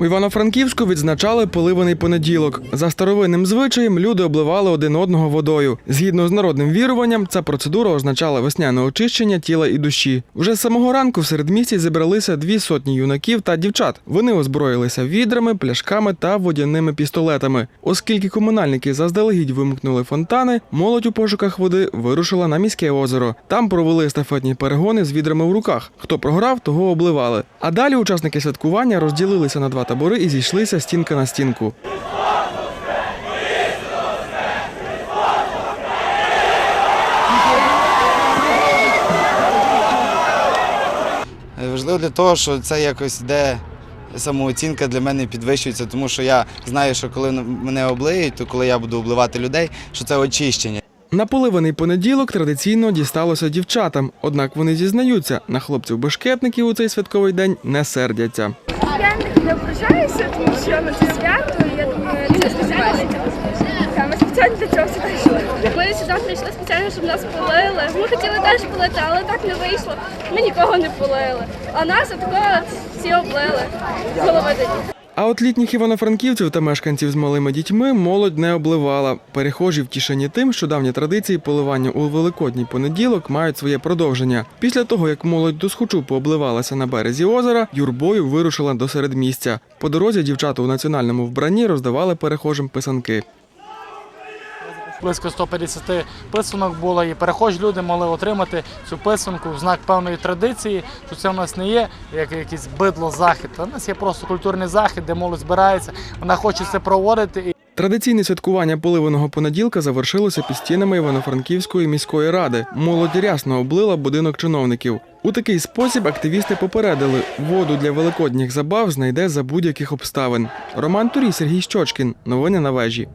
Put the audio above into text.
У Івано-Франківську відзначали поливаний понеділок. За старовинним звичаєм люди обливали один одного водою. Згідно з народним віруванням, ця процедура означала весняне очищення тіла і душі. Вже з самого ранку в середмісті зібралися дві сотні юнаків та дівчат. Вони озброїлися відрами, пляшками та водяними пістолетами. Оскільки комунальники заздалегідь вимкнули фонтани, молодь у пошуках води вирушила на міське озеро. Там провели естафетні перегони з відрами в руках. Хто програв, того обливали. А далі учасники святкування розділилися на два табори і зійшлися стінка на стінку. Важливо для того, що це якось де самооцінка для мене підвищується, тому що я знаю, що коли мене облиють, то коли я буду обливати людей, що це очищення. На поливаний понеділок традиційно дісталося дівчатам, однак вони зізнаються, на хлопців-бешкетників у цей святковий день не сердяться. Я ображаюся, тому що на це свято, я думаю, це Ми сюди прийшли спеціально, щоб нас полили. Ми хотіли теж полити, але так не вийшло. Ми нікого не полили. А нас отако от всі облили голови ніг. А от літніх івано-франківців та мешканців з малими дітьми молодь не обливала. Перехожі втішені тим, що давні традиції поливання у великодній понеділок мають своє продовження. Після того, як молодь до схочу пообливалася на березі озера, юрбою вирушила до середмістя. По дорозі дівчата у національному вбранні роздавали перехожим писанки. Близько 150 писанок було, і перехожі люди могли отримати цю писанку в знак певної традиції, що це в нас не є як якийсь бидло захід. в нас є просто культурний захід, де молодь збирається, вона хоче це проводити. Традиційне святкування поливаного понеділка завершилося під стінами Івано-Франківської міської ради. Молодь рясно облила будинок чиновників. У такий спосіб активісти попередили, воду для великодніх забав знайде за будь-яких обставин. Роман Турій, Сергій Щочкін. Новини на вежі.